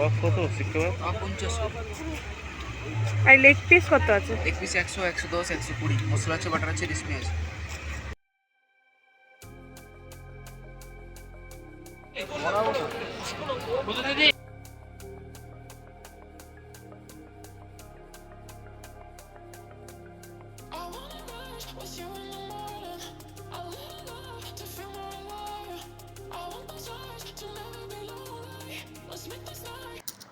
কাবাব কত? কাবাব আর পঞ্চাশ আর leg piece কত আছে? এক পিস একশো একশো দশ একশো কুড়ি। মশলা আছে বাটার আছে রেশমি আছে।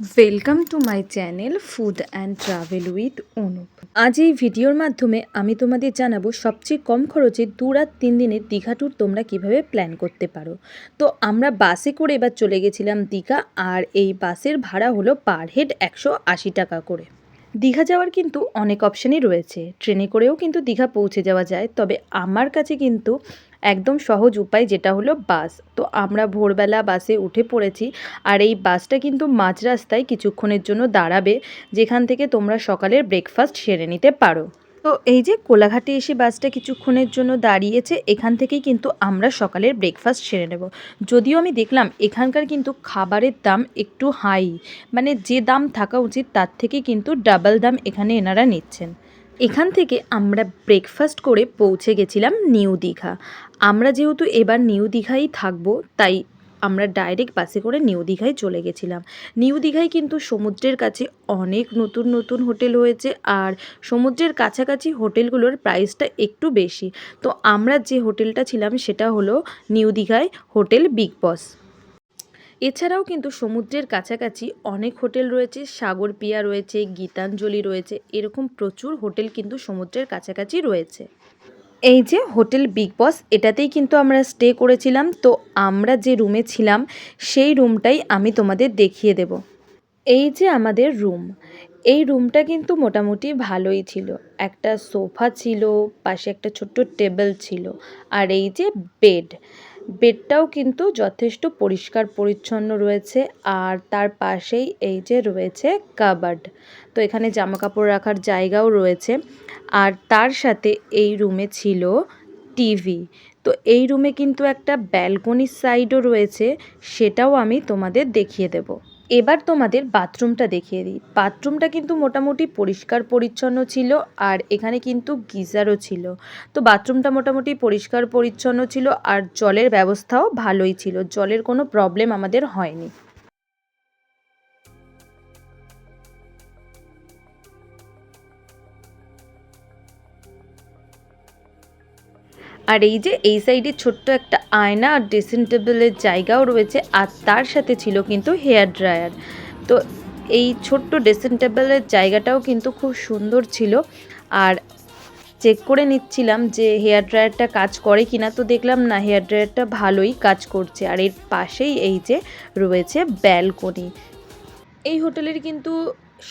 Welcome to my channel food and travel with Anup আজ এই ভিডিওর মাধ্যমে আমি তোমাদের জানাব সবচেয়ে কম খরচে দু রাত তিন দিনের দীঘা ট্যুর তোমরা কীভাবে প্ল্যান করতে পারো। তো আমরা বাসে করে এবার চলে গেছিলাম দীঘা, আর এই বাসের ভাড়া হলো পার হেড একশো আশি টাকা করে। দীঘা যাওয়ার কিন্তু অনেক অপশানই রয়েছে। ট্রেনে করেও কিন্তু দীঘা পৌঁছে যাওয়া যায়, তবে আমার কাছে কিন্তু একদম সহজ উপায় যেটা হলো বাস। তো আমরা ভোরবেলা বাসে উঠে পড়েছি আর এই বাসটা কিন্তু মাঝ রাস্তায় কিছুক্ষণের জন্য দাঁড়াবে, যেখান থেকে তোমরা সকালের ব্রেকফাস্ট সেরে নিতে পারো। তো এই যে কোলাঘাটে এসে বাসটা কিছুক্ষণের জন্য দাঁড়িয়েছে, এখান থেকেই কিন্তু আমরা সকালের ব্রেকফাস্ট সেরে নেব। যদিও আমি দেখলাম এখানকার কিন্তু খাবারের দাম একটু হাই মানে যে দাম থাকা উচিত তার থেকে কিন্তু ডাবল দাম এখানে এনারা নিচ্ছেন। এখান থেকে আমরা ব্রেকফাস্ট করে পৌঁছে গেছিলাম নিউ দীঘা। আমরা যেহেতু এবার নিউ দীঘাই থাকব, তাই আমরা ডাইরেক্ট বাসে করে নিউ দীঘায় চলে গেছিলাম। নিউ দীঘায় কিন্তু সমুদ্রের কাছে অনেক নতুন নতুন হোটেল হয়েছে আর সমুদ্রের কাছাকাছি হোটেলগুলোর প্রাইসটা একটু বেশি। তো আমরা যে হোটেলটা ছিলাম সেটা হলো নিউ দীঘায় হোটেল বিগ বস এছাড়াও কিন্তু সমুদ্রের কাছাকাছি অনেক হোটেল রয়েছে, সাগর পিয়া রয়েছে, গীতাঞ্জলি রয়েছে, এরকম প্রচুর হোটেল কিন্তু সমুদ্রের কাছাকাছি রয়েছে। এই যে হোটেল বিগ বস এটাতেই কিন্তু আমরা স্টে করেছিলাম, তো আমরা যে রুমে ছিলাম, সেই রুমটাই আমি তোমাদের দেখিয়ে দেব। এই যে আমাদের রুম এই রুমটা কিন্তু মোটামুটি ভালোই ছিল। একটা সোফা ছিল, পাশে একটা ছোট্ট টেবিল ছিল, আর এই যে বেড বেডটাও কিন্তু যথেষ্ট পরিষ্কার, পরিচ্ছন্ন রয়েছে আর তার পাশেই এই যে রয়েছে কাবার্ড। তো এখানে জামা কাপড় রাখার জায়গাও রয়েছে আর তার সাথে এই রুমে ছিল টিভি। তো এই রুমে কিন্তু একটা ব্যালকনির সাইডও রয়েছে, সেটাও আমি তোমাদের দেখিয়ে দেব। এবার তোমাদের বাথরুমটা দেখিয়ে দিই। বাথরুমটা কিন্তু মোটামুটি পরিষ্কার পরিচ্ছন্ন ছিল আর এখানে কিন্তু গিজারও ছিল। তো বাথরুমটা মোটামুটি পরিষ্কার পরিচ্ছন্ন ছিল আর জলের ব্যবস্থাও ভালোই ছিল। জলের কোনো প্রবলেম আমাদের হয়নি। আর এই যে এই সাইডে ছোট্ট একটা আয়না আর ড্রেসিং টেবিলের জায়গাও রয়েছে, আর তার সাথে ছিল কিন্তু হেয়ার ড্রায়ার। তো এই ছোট্ট ড্রেসিং টেবিলের জায়গাটাও কিন্তু খুব সুন্দর ছিল। আর চেক করে নিচ্ছিলাম যে হেয়ার ড্রায়ারটা কাজ করে কিনা, তো দেখলাম না, হেয়ার ড্রায়ারটা ভালোই কাজ করছে। আর এর পাশেই এই যে রয়েছে ব্যালকনি। এই হোটেলের কিন্তু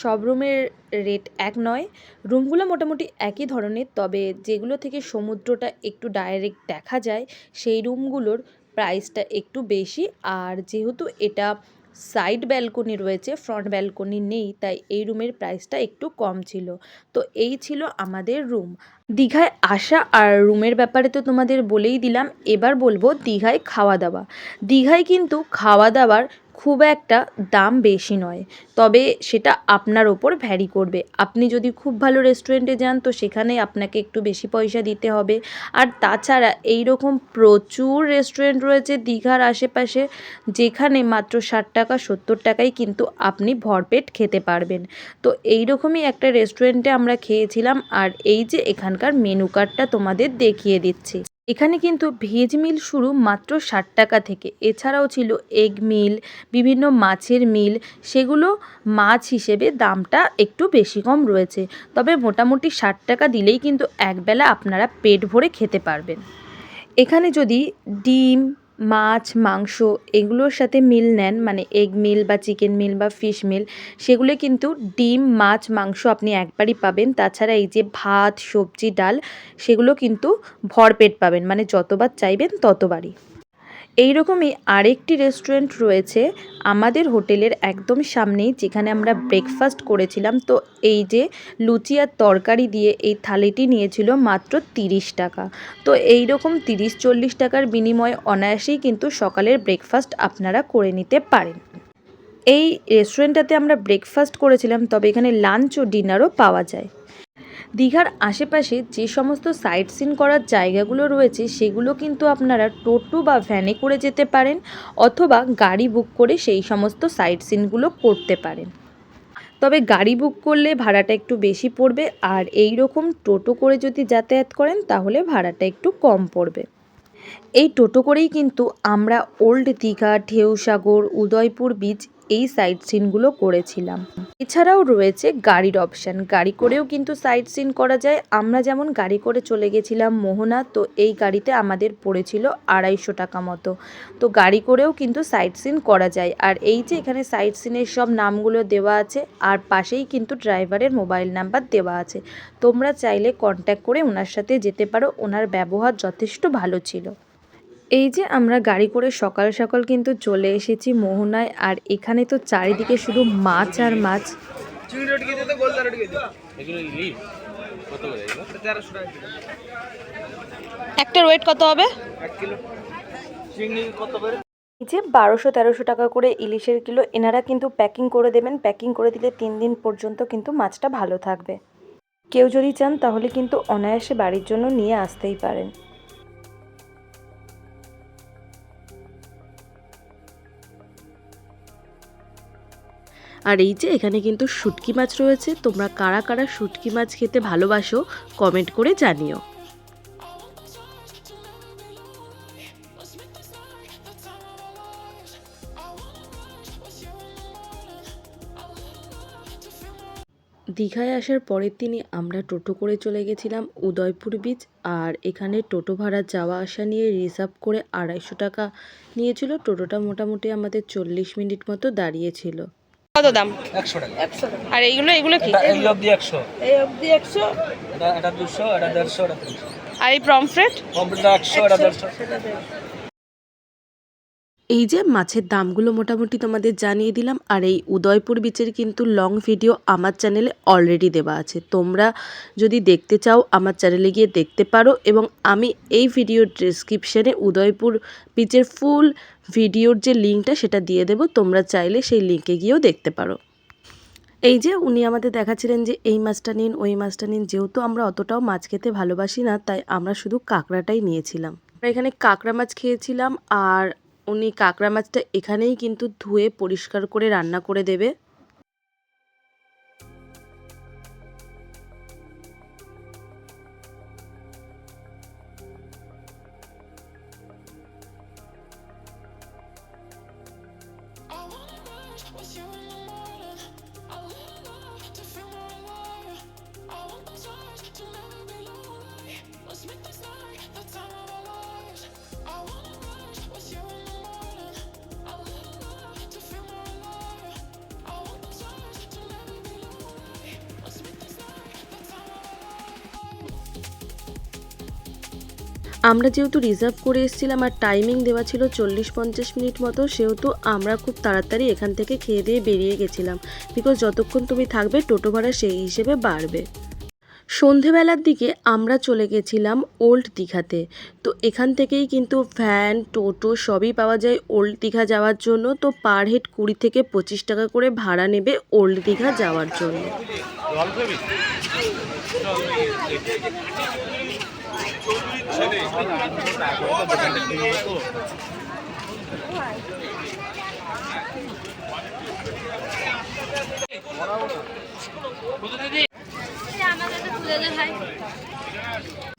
সব রুমের রেট এক নয়। রুমগুলো মোটামুটি একই ধরনের, তবে যেগুলো থেকে সমুদ্রটা একটু ডাইরেক্ট দেখা যায়, সেই রুমগুলোর প্রাইসটা একটু বেশি। আর যেহেতু এটা সাইড ব্যালকনি রয়েছে ফ্রন্ট ব্যালকনি নেই, তাই এই রুমের প্রাইসটা একটু কম ছিল। তো এই ছিল আমাদের রুম দীঘায় আসা আর রুমের ব্যাপারে তো তোমাদের বলেই দিলাম, এবার বলব দীঘায় খাওয়া দাওয়া। দীঘায় কিন্তু খাওয়া দাওয়ার খুব একটা দাম বেশি নয়। তবে সেটা আপনার ওপর ভ্যারি করবে। আপনি যদি খুব ভালো রেস্টুরেন্টে যান, তো সেখানে আপনাকে একটু বেশি পয়সা দিতে হবে। আর তাছাড়া এই রকম প্রচুর রেস্টুরেন্ট রয়েছে দীঘার আশেপাশে, যেখানে মাত্র ষাট টাকা, সত্তর টাকায় কিন্তু আপনি ভরপেট খেতে পারবেন। তো এই রকমই একটা রেস্টুরেন্টে আমরা খেয়েছিলাম, আর এই যে এখানকার মেনু কার্ডটা তোমাদের দেখিয়ে দিচ্ছি। এখানে কিন্তু ভেজ মিল শুরু মাত্র ষাট টাকা থেকে। এছাড়াও ছিল এগ মিল, বিভিন্ন মাছের মিল, সেগুলো মাছ হিসেবে দামটা একটু বেশি কম রয়েছে। তবে মোটামুটি ষাট টাকা দিলেই কিন্তু একবেলা আপনারা পেট ভরে খেতে পারবেন। এখানে যদি ডিম মাছ, মাংস এগুলোর সাথে মিল নেন মানে এগ মিল বা চিকেন মিল বা ফিশ মিল সেগুলো কিন্তু ডিম, মাছ, মাংস আপনি একবারই পাবেন। তাছাড়া এই যে ভাত, সবজি, ডাল, সেগুলো কিন্তু ভরপেট পাবেন মানে যতবার চাইবেন ততবারই। এই রকমই আরেকটি রেস্টুরেন্ট রয়েছে আমাদের হোটেলের একদম সামনেই, যেখানে আমরা ব্রেকফাস্ট করেছিলাম। তো এই যে লুচি আর তরকারি দিয়ে এই থালিটি নিয়েছিল মাত্র তিরিশ টাকা। তো এই রকম তিরিশ চল্লিশ টাকার বিনিময়ে অনায়াসেই কিন্তু সকালের ব্রেকফাস্ট আপনারা করে নিতে পারেন। এই রেস্টুরেন্টটাতে আমরা ব্রেকফাস্ট করেছিলাম, তবে এখানে লাঞ্চ ও ডিনারও পাওয়া যায়। দীঘার আশেপাশে যে সমস্ত সাইট সিন করার জায়গাগুলো রয়েছে, সেগুলো কিন্তু আপনারা টোটো বা ভ্যানে করে যেতে পারেন অথবা গাড়ি বুক করে সেই সমস্ত সাইট সিনগুলো করতে পারেন। তবে গাড়ি বুক করলে ভাড়াটা একটু বেশি পড়বে আর এই রকম টোটো করে যদি যাতায়াত করেন, তাহলে ভাড়াটা একটু কম পড়বে। এই টোটো করেই কিন্তু আমরা ওল্ড দীঘা ঢেউসাগর উদয়পুর বিচ এই সাইট সিনগুলো করেছিলাম। এছাড়াও রয়েছে গাড়ির অপশান গাড়ি করেও কিন্তু সাইট সিন করা যায়। আমরা যেমন গাড়ি করে চলে গেছিলাম মোহনা, তো এই গাড়িতে আমাদের পড়েছিল আড়াইশো টাকা মতো। তো গাড়ি করেও কিন্তু সাইট সিন করা যায়। আর এই যে এখানে সাইট সিনের সব নামগুলো দেওয়া আছে, আর পাশেই কিন্তু ড্রাইভারের মোবাইল নাম্বার দেওয়া আছে। তোমরা চাইলে কন্ট্যাক্ট করে ওনার সাথে যেতে পারো। ওনার ব্যবহার যথেষ্ট ভালো ছিল। এই যে আমরা গাড়ি করে সকাল সকাল কিন্তু চলে এসেছি মোহনায় আর এখানে তো চারিদিকে শুধু মাছ আর মাছ। একটা ওয়েট কত হবে? যে বারোশো তেরোশো টাকা করে ইলিশের কিলো এনারা কিন্তু প্যাকিং করে দেবেন। প্যাকিং করে দিলে তিন দিন পর্যন্ত কিন্তু মাছটা ভালো থাকবে। কেউ যদি চান তাহলে কিন্তু অনায়াসে বাড়ির জন্য নিয়ে আসতেই পারেন। আর এই যে এখানে কিন্তু শুটকি মাছ রয়েছে, তোমরা কারা কারা শুটকি মাছ খেতে ভালোবাসো কমেন্ট করে জানিও। দীঘায় আসার পরের দিনই আমরা টোটো করে চলে গেছিলাম উদয়পুর বিচ আর এখানে টোটো ভাড়া যাওয়া আসা নিয়ে রিজার্ভ করে আড়াইশো টাকা নিয়েছিল। টোটোটা মোটামুটি আমাদের চল্লিশ মিনিট মতো দাঁড়িয়েছিল কত দাম? একশো টাকা। আর এইগুলো এগুলো কি? এই অবধি একশো। এই অবধি একশো। এটা দুশো এটা দেড়শো এটা তিনশো। আর এই প্রমফ্রেট কম্পিউটার একশো এটা দেড়শো। এই যে মাছের দামগুলো মোটামুটি তোমাদের জানিয়ে দিলাম, আর এই উদয়পুর বিচের কিন্তু লং ভিডিও আমার চ্যানেলে অলরেডি দেওয়া আছে। তোমরা যদি দেখতে চাও, আমার চ্যানেলে গিয়ে দেখতে পারো এবং আমি এই ভিডিওর ডেসক্রিপশানে উদয়পুর বিচের ফুল ভিডিওর যে লিঙ্কটা সেটা দিয়ে দেবো, তোমরা চাইলে সেই লিঙ্কে গিয়েও দেখতে পারো। এই যে উনি আমাদের দেখাচ্ছিলেন যে এই মাছটা নিন, ওই মাছটা নিন, যেহেতু আমরা অতটাও মাছ খেতে ভালোবাসি না, তাই আমরা শুধু কাঁকড়াটাই নিয়েছিলাম। এখানে কাঁকড়া মাছ খেয়েছিলাম, আর উনি কাঁকড়া মাছটা এখানেই কিন্তু ধুয়ে পরিষ্কার করে রান্না করে দেবে। আমরা যেহেতু রিজার্ভ করে এসেছিলাম আর টাইমিং দেওয়া ছিল চল্লিশ পঞ্চাশ মিনিট মতো, সেহেতু আমরা খুব তাড়াতাড়ি এখান থেকে খেয়ে দিয়ে বেরিয়ে গেছিলাম। বিকজ যতক্ষণ তুমি থাকবে, টোটো ভাড়া সেই হিসেবে বাড়বে। সন্ধেবেলার দিকে আমরা চলে গেছিলাম ওল্ড দীঘাতে তো এখান থেকেই কিন্তু ভ্যান টোটো সবই পাওয়া যায় ওল্ড দীঘা যাওয়ার জন্য। তো পার হেড কুড়ি থেকে পঁচিশ টাকা করে ভাড়া নেবে ওল্ড দীঘা যাওয়ার জন্য।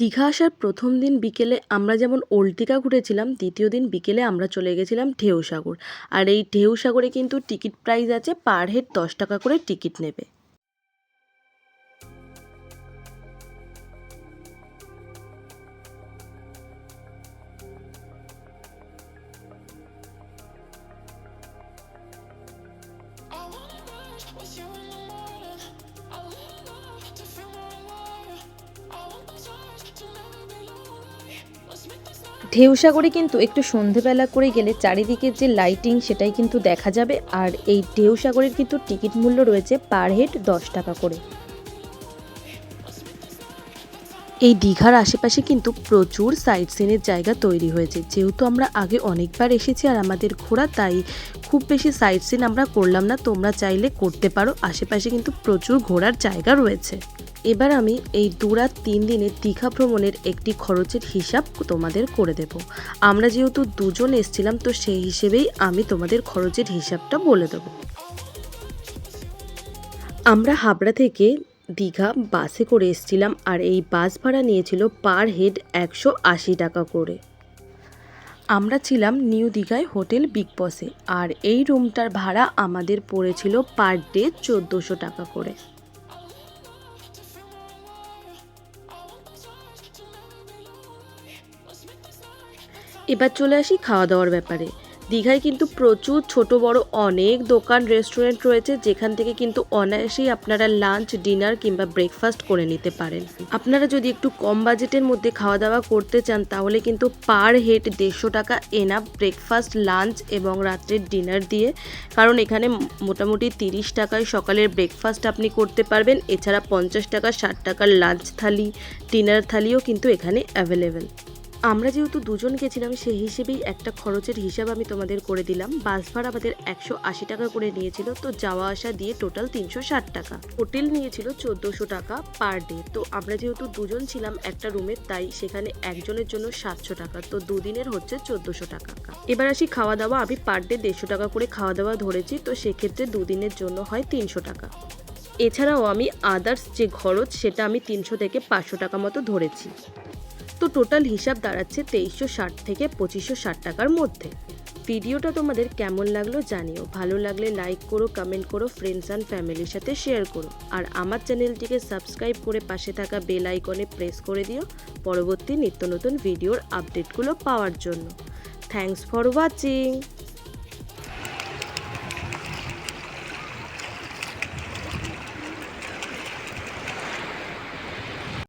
দীঘা আসার প্রথম দিন বিকেলে আমরা যেমন ওল্টিকা ঘুরেছিলাম, দ্বিতীয় দিন বিকেলে আমরা চলে গেছিলাম ঢেউসাগর আর এই ঢেউসাগরে কিন্তু টিকিট প্রাইস আছে পার হেড দশ টাকা করে টিকিট নেবে। ঢেউসাগরে কিন্তু একটু সন্ধেবেলা করে গেলে চারিদিকের যে লাইটিং সেটাই কিন্তু দেখা যাবে। আর এই ঢেউসাগরের কিন্তু টিকিট মূল্য রয়েছে পার হেড দশ টাকা করে। এই দীঘার আশেপাশে কিন্তু প্রচুর সাইট সিনের জায়গা তৈরি হয়েছে। যেহেতু আমরা আগে অনেকবার এসেছি আর আমাদের ঘোরা, তাই খুব বেশি সাইট সিন আমরা করলাম না। তোমরা চাইলে করতে পারো। আশেপাশে কিন্তু প্রচুর ঘোরার জায়গা রয়েছে। এবার আমি এই দু রাত তিন দিনের দীঘা ভ্রমণের একটি খরচের হিসাব তোমাদের করে দেব। আমরা যেহেতু দুজন এসছিলাম, তো সেই হিসেবেই আমি তোমাদের খরচের হিসাবটা বলে দেবো। আমরা হাবড়া থেকে দীঘা বাসে করে এসেছিলাম, আর এই বাস ভাড়া নিয়েছিল পার হেড একশো আশি টাকা করে। আমরা ছিলাম নিউ দীঘায় হোটেল বিগ বসে, আর এই রুমটার ভাড়া আমাদের পড়েছিল পার ডে চোদ্দোশো টাকা করে। এবার চলে আসি খাওয়া দাওয়ার ব্যাপারে। দীঘায় কিন্তু প্রচুর ছোট, বড় অনেক দোকান রেস্টুরেন্ট রয়েছে, যেখান থেকে কিন্তু অনায়াসেই আপনারা লাঞ্চ ডিনার কিংবা ব্রেকফাস্ট করে নিতে পারেন। আপনারা যদি একটু কম বাজেটের মধ্যে খাওয়া দাওয়া করতে চান, তাহলে কিন্তু পার হেড দেড়শো টাকা এনাফ ব্রেকফাস্ট লাঞ্চ এবং রাত্রের ডিনার দিয়ে। কারণ এখানে মোটামুটি তিরিশ টাকায় সকালের ব্রেকফাস্ট আপনি করতে পারবেন, এছাড়া পঞ্চাশ টাকা, ষাট টাকার লাঞ্চ থালি ডিনার থালিও কিন্তু এখানে অ্যাভেলেবেল আমরা যেহেতু দুজন গেছিলাম, সেই হিসেবেই একটা খরচের হিসাব আমি তোমাদের করে দিলাম। বাস ভাড়া আমাদের একশো আশি টাকা করে নিয়েছিল, তো যাওয়া আসা দিয়ে টোটাল তিনশো ষাট টাকা। হোটেল নিয়েছিল চোদ্দোশো টাকা পার ডে তো আমরা যেহেতু দুজন ছিলাম একটা রুমে, তাই সেখানে একজনের জন্য সাতশো টাকা, তো দুদিনের হচ্ছে চোদ্দোশো টাকা। এবার আসি খাওয়া দাওয়া, আমি পার ডে দেড়শো টাকা করে খাওয়া দাওয়া ধরেছি, তো সেক্ষেত্রে দুদিনের জন্য হয় তিনশো টাকা। এছাড়াও আমি আদার্স যে খরচ, সেটা আমি তিনশো থেকে পাঁচশো টাকা মতো ধরেছি। তো টোটাল হিসাব দাঁড়াচ্ছে তেইশশো ষাট থেকে পঁচিশশো ষাট টাকার মধ্যে। ভিডিওটা তোমাদের কেমন লাগল জানিও। ভালো লাগলে লাইক করো কমেন্ট করো ফ্রেন্ডস অ্যান্ড ফ্যামিলির সাথে শেয়ার করো। আর আমার চ্যানেলটিকে সাবস্ক্রাইব করে পাশে থাকা বেল আইকনে প্রেস করে দিও পরবর্তী নিত্য নতুন ভিডিওর আপডেটগুলো পাওয়ার জন্য। Thanks for watching